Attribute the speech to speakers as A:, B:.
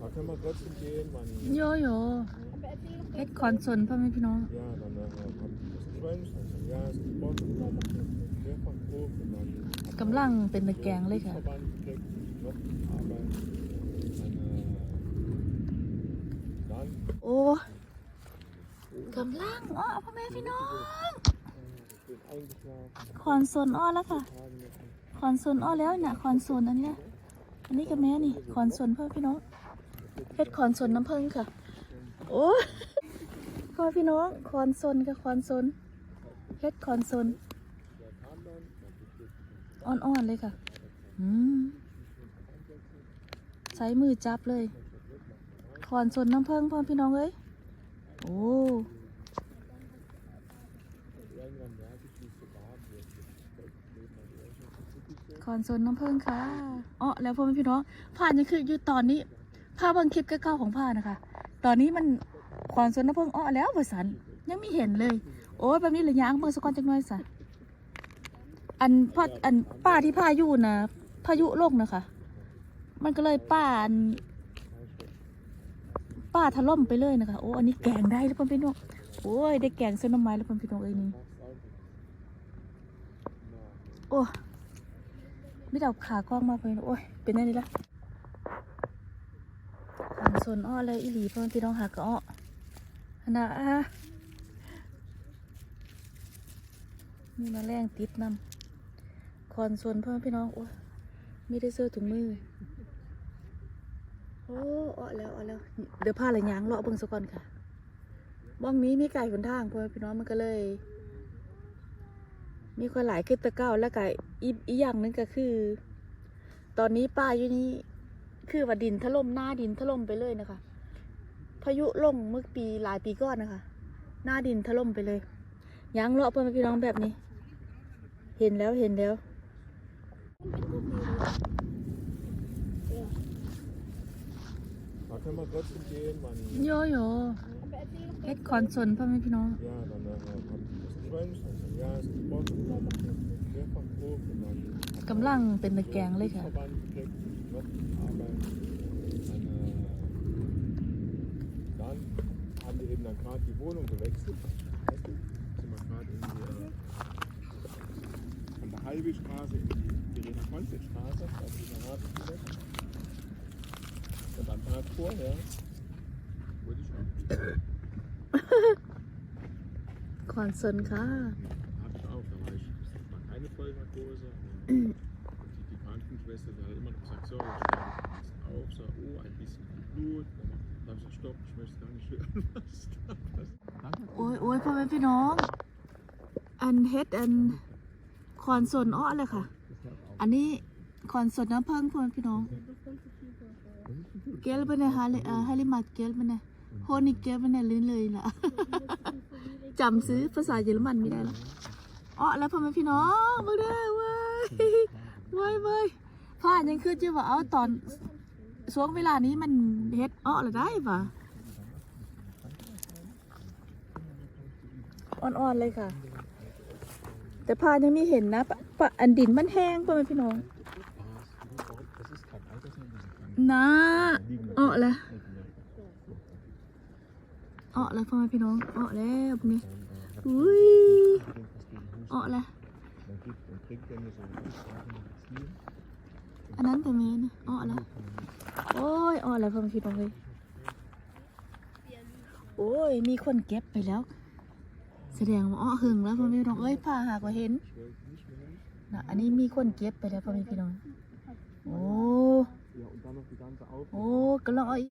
A: Da können wir trotzdem gehen, Manni.
B: โยโย่เฮ็ดคอนสนพ่อแม่พี่น้อง
A: Ja, dann äh, kommt das Schwein, dann ja, es gibt Bock, mehrfach grob und dann
B: กำลังเป็นตะแกรงเลยค่ะ
A: Verband gekriegt, noch Arbeit. Dann, äh, dann
B: โอ้กำลังอ้อพ่อแม่พี่น้อง
A: schön eingeschlafen,
B: คอนโซนอ้อแล้วค่ะ
A: Tage mit
B: คอนโซนอ้อแล้วเนี่ยคอนโซนอันนี้อันนี้กับแม่นี่คอนโซนพ่อพี่น้องเฮ็ดคอนโซนน้ำผึ้งค่ะ โอ้พ่อพี่น้องคอนโซนกับคอนโซนเฮ็ดคอนโซนอ่อนๆเลยค่ะอืมใช้มือจับเลย คอนโซนน้ำผึ้งพ่อพี่น้องเอ้ยโอ้
A: Das
B: คอนโซลน้ำผึ้งค่ะอ๋อแล้วพ่อแม่พี่น้องผ่านยังคืออยู่ตอนนี้ภาพบางคลิปเก่าๆของผ่านนะคะ ตอนนี้มันคอนโซลน้ำผึ้งอ๋อแล้วประสันยังไม่เห็นเลย โอ้ยแบบนี้เลยยางเมืองสกอนจังน้อยสัอันพ่ออันป้าที่พายุนะพายุโลกนะคะ มันก็เลยป้าอันป้าถล่มไปเลยนะคะ โอ้อันนี้แกงได้แล้วพ่อพี่น้องโอ้ยได้แกงเส้นน้ำไม้แล้วพ่อพี่น้องเอ้ยนี่โอ้ ไม่ได้เอาขากล้องมากไปโอ้ยเป็นได้นี่ละหันสนอ้อเลยอีหลีเพื่อนพี่น้องหากะอ้อนาดอะมีมาแรงติดนำคอนโซนเพื่อนพี่น้องโอ้ยไม่ได้เสื้อถุงมือโอ้อ้อแล้วอ้อแล้วเดี๋ยวพาอะไรยางเลาะเบิ่งสักก่อนค่ะบ้องนี้มีไก่บนทางเพื่อนพี่น้องมันก็เลย มีคนหลายขึ้นตะเก้าแล้วก็อีกอีอย่างหนึงก็คือ ตอนนี้ป้าอยู่นี้คือว่าดินถล่มหน้าดินถล่มไปเลยนะคะ พายุลงเมื่อปีหลายปีก่อนนะคะ หน้าดินถล่มไปเลยยางเลาะเพื่อนพี่น้องแบบนี้ เห็นแล้วเห็นแล้ว
A: Da können wir trotzdem gehen, Manni.
B: โยโย่เฮ็ดคอนโซลพ่อแม่พี่น้อง
A: Ja, dann äh, kommt das Schwein, dann ja, es gibt Bock, mehrfach grob und dann
B: กำลังเป็นตะแกรงเลยค่ะ
A: Verband gekriegt, noch Arbeit. Dann, äh, dann haben wir eben dann gerade die Wohnung gewechselt. Weißt du, sind wir gerade in die, äh, von der halbe Straße in die Verena Konzett Straße, da ist dieser Radweg. Und am Tag vorher wurde ich auch,
B: คอนโซลค่ะ
A: hatte ich auch, da war ich, das war keine Vollnarkose. Und die, die Krankenschwester, die hat immer noch gesagt, so, ich steige jetzt auf, so, oh, ein bisschen Blut. Dann habe ich gesagt, stopp, ich möchte gar nicht hören, was da passiert.
B: โอ้ยโอ้ยพ่อแม่พี่น้อง อันเฮ็ดอันคอนโซลอ้อเลยค่ะ อันนี้คอนโซลน้ำเพิ่งพ่อแม่พี่น้องเกลไปเนี่ยฮะเลยฮาริมาเกลไปเนี่ยโฮนิเกลไปเนี่ยลื่นเลยล่ะ จำซื้อภาษาเยอรมันไม่ได้แล้วอ๋อแล้วพ่อแม่พี่น้องมาเด้อเว้ยเว้ยเว้ยผ่านยังคือจะว่าเอาตอนช่วงเวลานี้มันเฮ็ดอ้อละได้ปะอ่อนๆเลยค่ะ แต่พายังไม่เห็นนะปะปะอันดินมันแห้งพ่อแม่พี่น้อง นะ
A: liegender
B: อ้อละอ้อละพ่อแม่พี่น้องอ้อแล้วพวกนี้อุ้ยอ้อละ
A: Man gibt und trinkt dann so ein bisschen
B: อันนั้นแต่เมนอ้อละโอ้ยอ้อละพ่อแม่พี่น้องเลยโอ้ย มีคนเก็บไปแล้ว แสดงว่าอ้อหึงแล้วพ่อแม่พี่น้องเอ้ยพาหากว่าเห็นนะอันนี้มีคนเก็บไปแล้วพ่อแม่พี่น้องโอ้
A: Ja, und dann noch die ganze